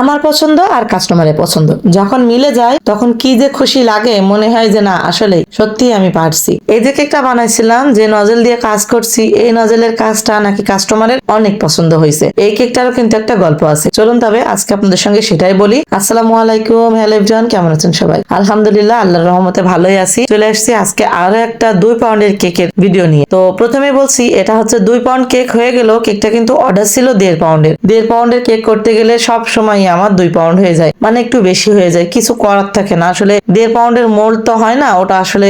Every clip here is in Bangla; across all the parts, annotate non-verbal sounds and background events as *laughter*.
আমার পছন্দ আর কাস্টমারের পছন্দ। যখন মিলে যায়, তখন কি যে খুশি লাগে, মনে হয় যে না আসলে সত্যি আমি পারছি। এই যে কেকটা বানাইছিলাম, যে নজেল দিয়ে কাজ করছি, এই নজেলের কাজটা নাকি কাস্টমারের অনেক পছন্দ হয়েছে। এই কেকটারও কিন্তু একটা গল্প আছে। চলুন তবে আজকে আপনাদের সঙ্গে সেটাই বলি। আসসালামু আলাইকুম, হ্যালো এভরিওয়ান কেমন আছেন সবাই? আলহামদুলিল্লাহ, আল্লাহর রহমতে ভালোই আছি। চলে আসছি আজকে আরও একটা দুই পাউন্ডের কেকের ভিডিও নিয়ে। তো প্রথমে বলছি, এটা হচ্ছে দুই পাউন্ড কেক হয়ে গেল। কেকটা কিন্তু অর্ডার ছিল দেড় পাউন্ডের। দেড় পাউন্ডের কেক করতে গেলে সব সময় আমার দুই পাউন্ড হয়ে যায়। মানে একটু বেশি হয়ে যায়, কিছু করার থাকে না। আসলে দেড় পাউন্ডের মোল্ড তো হয় না, ওটা আসলে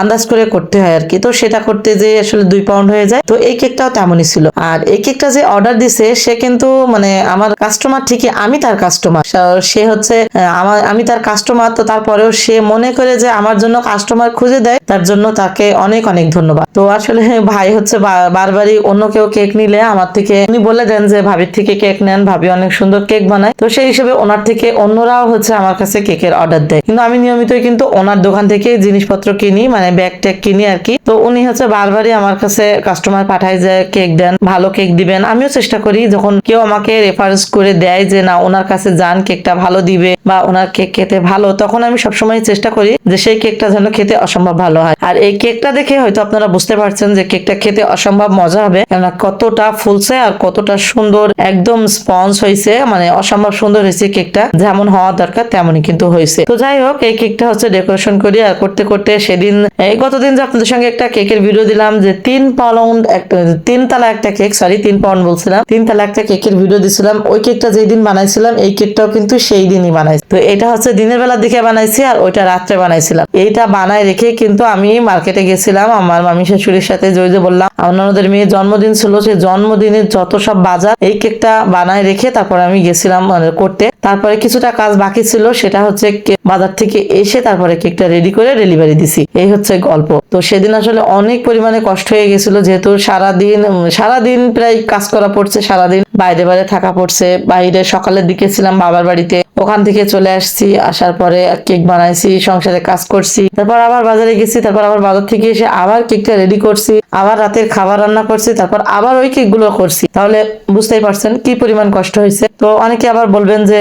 আন্দাজ করে করতে হয় আর কি। তো সেটা করতে যে আসলে দুই পাউন্ড হয়ে যায়। তো এই কেকটাও তেমনই ছিল। আর এই কেকটা যে অর্ডার দিছে, সে কিন্তু মানে আমার কাস্টমার ঠিকই, আমি তার কাস্টমার সে হচ্ছে আমার, আমি তার কাস্টমার তো তারপরেও সে মনে করে যে আমার জন্য কাস্টমার খুঁজে দেয়, তার জন্য তাকে অনেক অনেক ধন্যবাদ। তো আসলে *laughs* ভাই হচ্ছে বারবারই অন্য কেউ কেক নিলে আমার থেকে, উনি বলে দেন যে, ভাবির থেকে কেক নেন, ভাবি অনেক সুন্দর কেক বানায়। তো সেই হিসেবে ওনার থেকে অন্যরাও হচ্ছে আমার কাছে কেকের অর্ডার দেয়। কিন্তু আমি নিয়মিতই কিন্তু ওনার দোকান থেকে জিনিসপত্র কিনি মানে ব্যাগ ট্যাগ কিনি আর কি। তো উনি হচ্ছে বারবারই আমার কাছে কাস্টমার পাঠায় যে, কেক দেন, ভালো কেক দিবেন। আমিও চেষ্টা করি, যখন কেউ আমাকে রেফারেন্স করে দেয় যে, না, ওনার কাছে যান, কেকটা ভালো দিবে বা ওনার কেক খেতে ভালো। তখন আমি সবসময় চেষ্টা করি যে, সেই কেকটা যেন খেতে অসম্ভব ভালো হয়। আর এই কেকটা দেখে হয়তো আপনারা বুঝতে পারছেন যে, কেকটা খেতে অসম্ভব মজা হবে। কেননা কতটা ফুলছে আর কতটা সুন্দর একদম স্পঞ্জ হয়েছে মানে অসম্ভব সুন্দর হয়েছে কেকটা। যেমন হওয়া দরকার, তেমনই কিন্তু হয়েছে। তো যাই হোক, এই কেকটা হচ্ছে ডেকোরেশন করি আর করতে করতে সেদিন, এই গতদিন যে আপনাদের সঙ্গে একটা কেকের ভিডিও দিলাম যে তিন পাউন্ড একটা, তিন তালা একটা কেক সরি তিন পাউন্ড বলছিলাম, তিন তালা একটা কেকের ভিডিও দিছিলাম। ওই কেকটা যেই দিন বানাইছিলাম, এই কেকটাও কিন্তু সেই দিনই বানাইছি। তো এটা হচ্ছে দিনের বেলার দিকে বানাইছি আর ওইটা রাত্রে বানাইছিলাম। এইটা বানায় রেখে কিন্তু আমি মার্কেটে গেছিলাম, আমার মামি শাশুড়ির সাথে জয় যে বললাম আপনাদের মেয়ের জন্মদিন ছিল, সেই জন্মদিনের যত সব বাজার, এই কেকটা বানায় রেখে তারপর আমি গেছিলাম মানে করতে। তারপরে কিছুটা কাজ বাকি ছিল, সেটা হচ্ছে বাজার থেকে এসে তারপরে কেকটা রেডি করে ডেলিভারি দিছি। এই হচ্ছে গল্প। তো সেদিন আসলে অনেক পরিমাণে কষ্ট হয়ে গেছিল, যেহেতু সারাদিন সারাদিন প্রায় কাজ করা পড়ছে, সারাদিন বাইরে বাইরে থাকা পড়ছে। বাইরে সকালের দিকে ছিলাম বাবার বাড়িতে। ওখান থেকে চলে আসছি, আসার পরে কেক বানাইছি, সংসারে কাজ করছি। তারপর আবার বাজারে গেছি, তারপর আবার বাজার থেকে এসে আবার কেকটা রেডি করছি। আবার রাতের খাবার রান্না করছি, তারপর আবার ওই কেকগুলো করছি। তাহলে বুঝতেই পারছেন কি পরিমাণ কষ্ট হয়েছে। তো অনেকে আবার বলবেন যে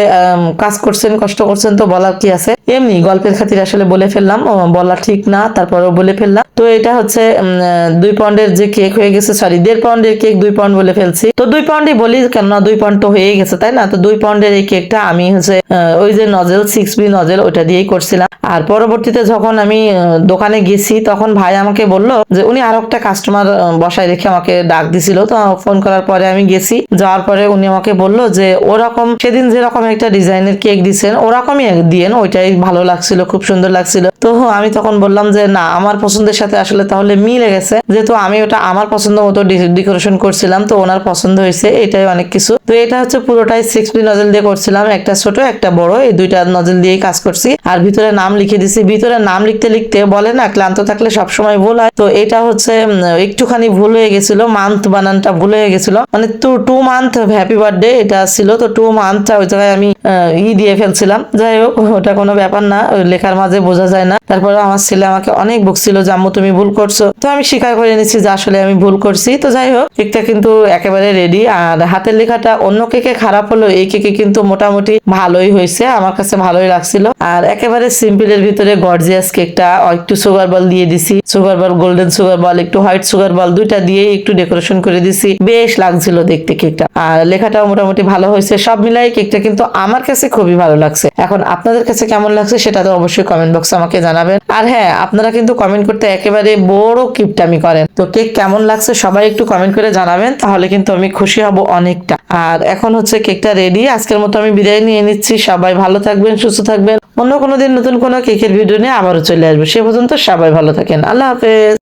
কাজ করছেন, কষ্ট করছেন, তো বলার কি আছে? এমনি গল্পের খাতির আসলে বলে ফেললাম বলা ঠিক না, তারপরেও বলে ফেললাম। তো এটা হচ্ছে দুই পাউন্ডের যে কেক হয়ে গেছে সরি দেড় পাউন্ডের কেক দুই পাউন্ড বলে ফেলছি। তো দুই পাউন্ডই বলি, কেননা দুই পাউন্ড তো হয়ে গেছে, তাই না? তো দুই পাউন্ডের এই কেকটা আমি হচ্ছে ওই যে নজেল সিক্স বি নজেল ওইটা দিয়েই করছিলাম। আর পরবর্তীতে যখন আমি দোকানে গেছি, তখন ভাই আমাকে বলল যে, উনি আর একটা কাস্টমার বসায় রেখে আমাকে ডাক দিছিল। তো ফোন করার পরে আমি গেছি, যাওয়ার পরে উনি আমাকে বলল যে, ওরকম সেদিন যেরকম একটা ডিজাইনের কেক দিছেন, ওরকমই দিয়েন, ওইটাই ভালো লাগছিল, খুব সুন্দর লাগছিল। তো আমি তখন বললাম যে, না, আমার পছন্দের সাথে আসলে তাহলে মিলে গেছে। যেহেতু আমি ওটা আমার পছন্দ মতো ডেকোরেশন করছিলাম, তো ওনার পছন্দ হয়েছে, এটাই অনেক কিছু। তো এটা হচ্ছে পুরোটাই সিক্স পি নজেল দিয়ে করছিলাম, একটা ছোট, একটা বড়, এই দুইটা নজেল দিয়েই কাজ করছি। আর ভিতরে নাম লিখে দিছি, ভিতরে নাম লিখতে লিখতে বলে না, ক্লান্ত থাকলে সবসময় ভুল হয়। তো এটা হচ্ছে একটুখানি ভুল হয়ে গেছিল, মান্থ বানানটা ভুল হয়ে গেছিল। মানে two two month happy birthday এটা ছিল, তো টু মান্থটা ওই জায়গায় আমি ই দিয়ে ফেলছিলাম। যাই হোক, ওটা কোনো ব্যাপার না লেখার মাঝে বোঝা যায় না। তারপরে আমার ছেলে আমাকে অনেক বকছিল যে, আম্মু, তুমি ভুল করছ। তো আমি স্বীকার করে নিচ্ছি যে, আসলে আমি ভুল করছি। তো যাই হোক, কেকটা কিন্তু একেবারে রেডি আর হাতের লেখাটা অন্য কেকে খারাপ হলো এই কেকে কিন্তু মোটামুটি ভালোই হয়েছে, আমার কাছে ভালোই লাগছিল। আর একেবারে সিম্পলের ভিতরে গর্জিয়াস কেকটা একটু সুগার বল দিয়ে দিছি। Sugar ball golden sugar ball একটু হোয়াইট সুগার বল দুইটা দিয়ে একটু ডেকোরেশন করে দিছি। বেশ লাগছিল দেখতে কেকটা। আর লেখাটাও মোটামুটি ভালো হয়েছে। সব মিলাই কেকটা কিন্তু আমার কাছে খুবই ভালো লাগছে। এখন আপনাদের কাছে কেমন লাগছে সেটা তো অবশ্যই কমেন্ট বক্সে আমাকে জানাবেন। আর হ্যাঁ আপনারা কিন্তু কমেন্ট করতে একেবারে বড় কিপটামি করেন। তো কেক কেমন লাগছে সবাই একটু কমেন্ট করে জানাবেন, তাহলে কিন্তু আমি খুশি হব অনেকটা। আর এখন হচ্ছে কেকটা রেডি আজকের মতো আমি বিদায় নিয়ে নিচ্ছি। সবাই ভালো থাকবেন, সুস্থ থাকবেন। অন্য কোনো দিন নতুন কোনো কেকের ভিডিও নিয়ে আবারও চলে আসবে। সে পর্যন্ত সবাই ভালো থাকেন। আল্লাহ হাফেজ।